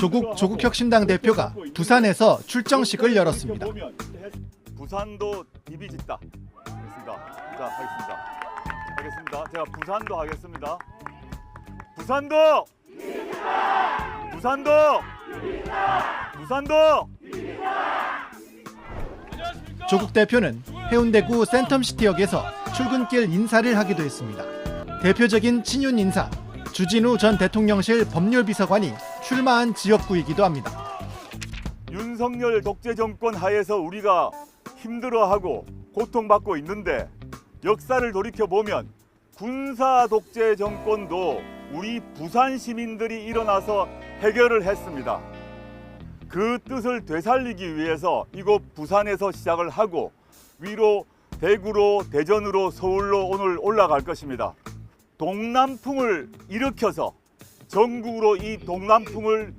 조국 조국 혁신당 대표가 부산에서 출정식을 열었습니다. 부산도 입이 짙다. 알겠습니다. 자, 하겠습니다. 하겠습니다. 제가 부산도 하겠습니다. 부산도! 부산도! 부산도! 조국 대표는 해운대구 센텀시티역에서 출근길 인사를 하기도 했습니다. 대표적인 친윤 인사 주진우 전 대통령실 법률비서관이 출마한 지역구이기도 합니다. 윤석열 독재 정권 하에서 우리가 힘들어하고 고통받고 있는데 역사를 돌이켜 보면 군사 독재 정권도 우리 부산 시민들이 일어나서 해결을 했습니다. 그 뜻을 되살리기 위해서 이곳 부산에서 시작을 하고 위로 대구로 대전으로 서울로 오늘 올라갈 것입니다. 동남풍을 일으켜서 전국으로 이 동남풍을